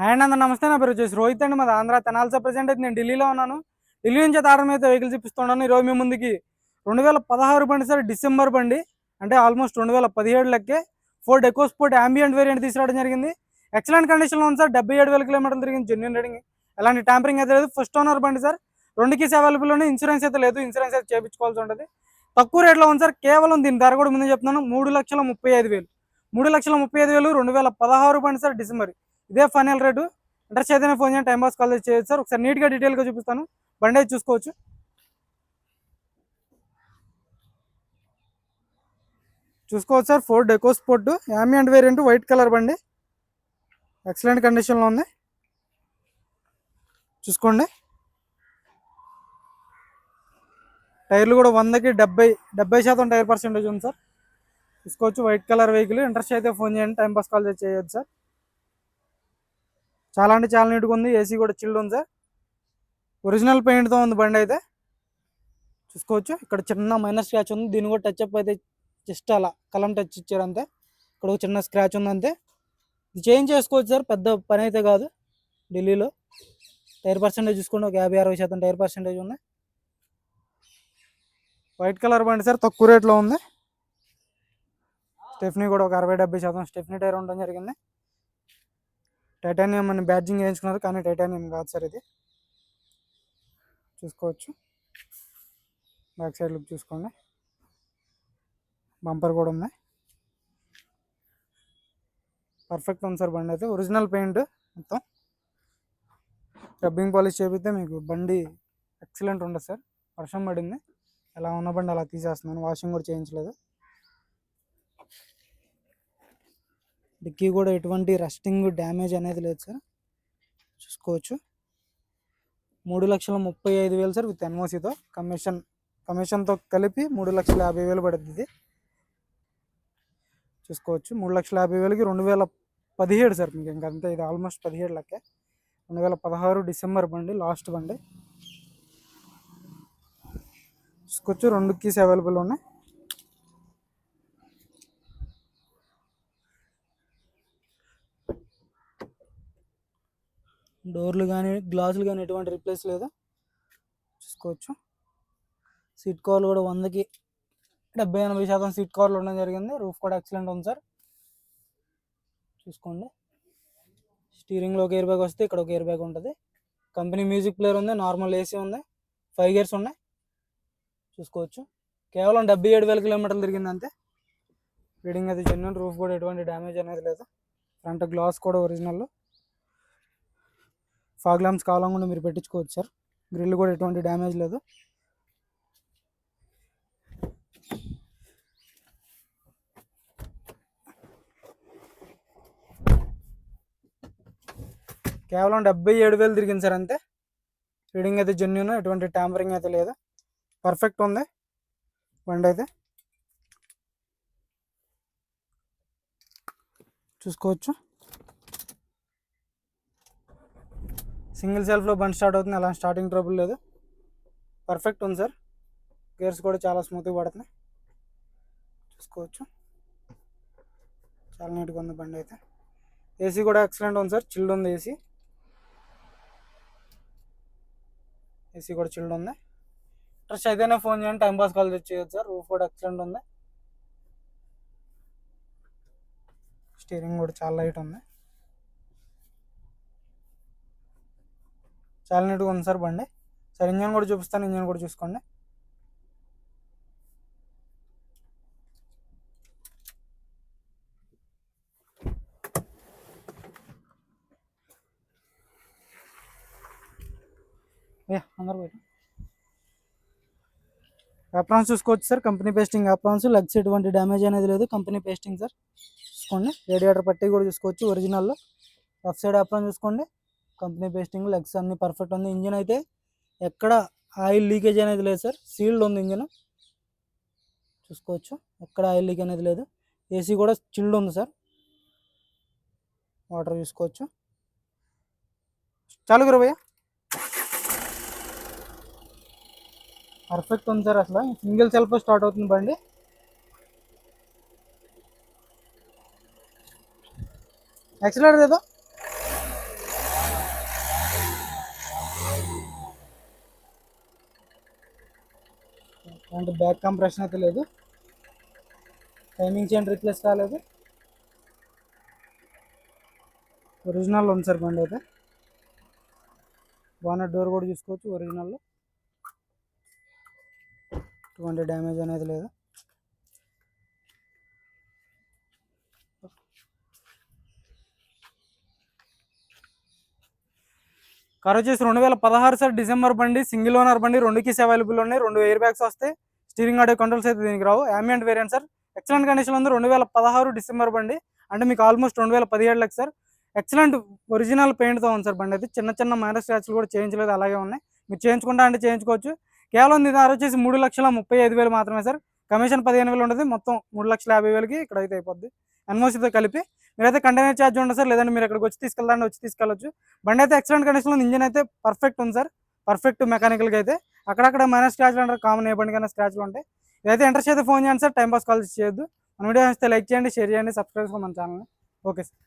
Hand అందరూ నమస్తే. నా పేరు వచ్చేసి రోహిత్ అండి. మాది ఆంధ్ర తెనాల్సా ప్రజెంట్ అయితే నేను ఢిల్లీలో ఉన్నాను. ఢిల్లీ నుంచి అయితే అయితే వెహికల్ చూపిస్తున్నాను. ఈరోజు మీ ముందుకి రెండు వేల పదహారు బండి సార్ డిసెంబర్ బండి. అంటే ఆల్మోస్ట్ రెండు వేల పదిహేడు లెక్కే. ఫోర్డ్ ఎకోస్పోర్ట్ అంబియంట్ వేరియంట్ తీసుకురావడం జరిగింది. ఎక్సలెంట్ కండిషన్లో ఉంది సార్. డెబ్బై ఏడు వేల కిలోమీటర్లు తిరిగింది. జెన్యున్ రేటింగ్ ఎలాంటి ట్యాంపరింగ్ అయితే లేదు. ఫస్ట్ ఓనర్ బండి సార్. రెండు కీస్ అవైలబుల్ ఉన్నాయి ఇన్సూరెన్స్ అయితే లేదు. ఇన్సూరెన్స్ అయితే చేయించుకోవాల్సి ఉంటుంది. తక్కువ రేట్లో ఉంది సార్. కేవలం దీని ధర కూడా ముందు చెప్తున్నాను. మూడు లక్షల ముప్పై ఐదు వేలు. మూడు లక్షల ముప్పై ఐదు వేలు రెండు వేల పదహారు బండి సార్ డిసెంబర్. ఇదే ఫైనల్ రేటు. ఇంట్రెస్ట్ అయితేనే ఫోన్ చేయండి టైం పాస్ కాల్ చేయొచ్చు సార్. ఒకసారి నీట్గా డీటెయిల్గా చూపిస్తాను. బండి అయితే చూసుకోవచ్చు. చూసుకోవచ్చు sir. Ford EcoSport ambient variant white colour బండి. ఎక్సలెంట్ కండిషన్లో ఉంది. చూసుకోండి. టైర్లు కూడా వందకి డెబ్బై డెబ్బై శాతం టైర్ పర్సెంటేజ్ ఉంది సార్. చూసుకోవచ్చు. వైట్ కలర్ వెహికల్ ఇంట్రెస్ట్ అయితే ఫోన్ చేయండి టైం పాస్ కాల్ చేయొచ్చు సార్. చాలా అంటే చాలా నీట్గా ఉంది. ఏసీ కూడా చిల్డ్ ఉంది. సార్ ఒరిజినల్ పెయింట్తో ఉంది బండి అయితే. చూసుకోవచ్చు. ఇక్కడ చిన్న మైనర్ స్క్రాచ్ ఉంది. దీన్ని కూడా టచ్ అప్ అయితే జస్ట్ అలా కలం టచ్ ఇచ్చారు అంతే. ఇక్కడ ఒక చిన్న స్క్రాచ్ ఉంది అంతే. ఇది చేంజ్ చేసుకోవచ్చు సార్. పెద్ద పని అయితే కాదు. ఢిల్లీలో టైర్ పర్సెంటేజ్ చూసుకోండి ఒక యాభై అరవై శాతం టైర్ పర్సెంటేజ్ ఉంది వైట్ కలర్ బండి సార్. తక్కువ రేట్లో ఉంది. స్టెఫ్నీ కూడా ఒక అరవై డెబ్బై శాతం స్టెఫ్నీ టైర్ ఉండడం జరిగింది. టైటానియం అని బ్యాడ్జింగ్ వేయించుకున్నారు కానీ టైటానియం కాదు సార్ ఇది. చూసుకోవచ్చు. బ్యాక్ సైడ్ లుక్ చూసుకోండి. బంపర్ కూడా ఉంది. పర్ఫెక్ట్ ఉంది సార్ బండి అయితే. ఒరిజినల్ పెయింట్ మొత్తం. రబ్బింగ్ పాలిష్ చేపిస్తే మీకు బండి ఎక్సలెంట్ ఉండదు సార్. వర్షం పడింది. ఎలా ఉన్న బండి అలా తీసేస్తున్నాను. వాషింగ్ కూడా చేయించలేదు. డిక్కీ కూడా ఎటువంటి రస్టింగ్ డ్యామేజ్ అనేది లేదు సార్. చూసుకోవచ్చు. మూడు లక్షల ముప్పై ఐదు వేలు సార్ విత్ ఎన్ఓసితో కమిషన్ కమిషన్తో కలిపి మూడు లక్షల యాభై వేలు పడుతుంది ఇది. చూసుకోవచ్చు. మూడు లక్షల యాభై వేలకి రెండు వేల పదిహేడు సార్ మీకు ఇంకా ఇది ఆల్మోస్ట్ పదిహేడు లెక్క. రెండు వేల పదహారు డిసెంబర్ బండి లాస్ట్ బండి. చూసుకోవచ్చు. రెండు కీస్ అవైలబుల్ ఉన్నాయి. డోర్లు కానీ గ్లాసులు కానీ ఎటువంటి రిప్లేస్ లేదు? చూసుకోవచ్చు. సీట్ కవర్లు కూడా వందకి డెబ్బై ఎనభై శాతం సీట్ కవర్లు ఉండడం జరిగింది. రూఫ్ కూడా ఎక్సలెంట్ ఉంది సార్ చూసుకోండి. స్టీరింగ్లో ఒక ఇయర్ బ్యాగ్ వస్తే ఇక్కడ ఒక ఇయర్ బ్యాగ్ ఉంటుంది. కంపెనీ మ్యూజిక్ ప్లేయర్ ఉంది నార్మల్ ఏసీ ఉంది. ఫైవ్ ఇయర్స్ ఉన్నాయి. చూసుకోవచ్చు. కేవలం డెబ్బై ఏడు వేల కిలోమీటర్లు తిరిగింది అంతే. రీడింగ్ అయితే జెన్యున్ రూఫ్ కూడా ఎటువంటి డ్యామేజ్ అనేది లేదు. ఫ్రంట్ గ్లాస్ కూడా ఒరిజినల్ ఫాగ్ ల్యాంప్స్ కావాలనుకుంటే మీరు పెట్టించుకోవచ్చు సార్. గ్రిల్ కూడా ఎటువంటి డ్యామేజ్ లేదు. కేవలం డెబ్బై ఏడు వేలు తిరిగింది సార్ అంతే. రీడింగ్ అయితే జెన్యున్ ఎటువంటి ట్యాంపరింగ్ అయితే లేదు. పర్ఫెక్ట్ ఉంది. బండి అయితే. చూసుకోవచ్చు. సింగిల్ సెల్ఫ్లో బండి స్టార్ట్ అవుతుంది. అలా స్టార్టింగ్ ట్రబుల్ లేదు. పర్ఫెక్ట్ ఉంది సార్. గేర్స్ కూడా చాలా స్మూత్గా పడుతున్నాయి. చూసుకోవచ్చు. చాలా నీట్గా ఉంది బండి అయితే. ఏసీ కూడా ఎక్సలెంట్ ఉంది సార్. చిల్డ్ ఉంది ఏసీ. ఏసీ కూడా చిల్డ్ ఉంది. ఇంట్రెస్ట్ అయితేనే ఫోన్ చేయండి. టైం పాస్ కాల్ చేయొచ్చు సార్. రూఫ్ కూడా ఎక్సలెంట్ ఉంది. స్టీరింగ్ కూడా చాలా లైట్ ఉంది. చాలా నీట్గా ఉంది సార్ బండి. సార్ ఇంజన్ కూడా చూపిస్తాను ఇంజన్ కూడా చూసుకోండి. అందరు అప్రాన్స్ చూసుకోవచ్చు sir company pasting aprons lugs ఎటువంటి డ్యామేజ్ అనేది లేదు కంపెనీ పేస్టింగ్ సార్. చూసుకోండి. రేడియేటర్ పట్టి కూడా చూసుకోవచ్చు ఒరిజినల్లో లెఫ్ట్ సైడ్ అప్రాన్ చూసుకోండి. కంపెనీ పేస్టింగ్ లెగ్స్ అన్ని పర్ఫెక్ట్ ఉంది. ఇంజిన్ అయితే ఎక్కడ ఆయిల్ లీకేజ్ అనేది లేదు సార్. సీల్డ్ ఉంది ఇంజిన్. చూసుకోవచ్చు. ఎక్కడ ఆయిల్ లీక్ అనేది లేదు. ఏసీ కూడా చిల్డ్ ఉంది సార్. వాటర్ చూసుకోవచ్చు చాలు గురవయ్య పర్ఫెక్ట్ ఉంది సార్ అసలు. సింగిల్ సెల్ఫ్ స్టార్ట్ అవుతుంది బండి. యాక్సిలేటర్ ఏదో? అండ్ బ్యాక్ కంప్రెషన్ అయితే లేదు. టైమింగ్ చేయండి రీప్లేస్ కాలేదు. ఒరిజినల్ ఉంది సార్ బండి అయితే. బాగా డోర్ కూడా చూసుకోవచ్చు ఒరిజినల్లో ఎటువంటి డ్యామేజ్ అనేది లేదు. కార్ వచ్చేసి రెండు వేల పదహారు సార్ డిసెంబర్ బండి సింగిల్ ఓనర్ బండి రెండు కీస్ అవైలబుల్ ఉన్నాయి. రెండు ఎయిర్ బ్యాగ్స్ వస్తాయి. స్టీరింగ్ ఆడియో కంట్రోల్స్ అయితే దీనికి రావు. Ambient variant sir. Excellent condition ఉంది. రెండు వేల పదహారు డిసెంబర్ బండి. అంటే మీకు ఆల్మోస్ట్ రెండు వేల పదిహేడులకు సార్. ఎక్సలెంట్ ఒరిజినల్ పెయింట్తో ఉంది సార్ బండి అయితే చిన్న చిన్న మైనస్ స్క్రాచ్లు కూడా చేయించలేదు. అలాగే ఉన్నాయి. మీరు చేయించుకుంటా అంటే చేయించుకోవచ్చు. కేవలం దీని ధర వచ్చేసి మూడు లక్షల ముప్పై ఐదు వేలు మాత్రమే సార్. కమిషన్ పదిహేను వేలు ఉంటుంది మొత్తం మూడు లక్షల యాభై వేలకి ఇక్కడ అయితే అయిపోద్ది ఎన్ఓసీతో కలిపి మీరైతే కంటైనర్ ఛార్జ్ ఉండదు సార్? లేదంటే మీరు ఇక్కడికి వచ్చి తీసుకెళ్తాండి వచ్చి తీసుకెళ్ళచ్చు. బండి అయితే ఎక్సలెంట్ కండిషన్లో ఉంది. ఇంజిన్ అయితే పర్ఫెక్ట్ ఉంది సార్. పర్ఫెక్ట్ మెకానికల్గా అయితే. అక్కడక్కడ మైనస్ స్క్రాచ్లు అంటారు. కామన్ ఏ బండికైనా స్క్రాచ్లు ఉంటాయి. ఇదైతే ఇంట్రెస్ట్ అయితే ఫోన్ చేయండి సార్. టైం పాస్ కాల్ చేయొద్దు. మన వీడియో వస్తే లైక్ చేయండి షేర్ చేయండి సబ్స్క్రైబ్ మన ఛానల్ని ఓకే సార్.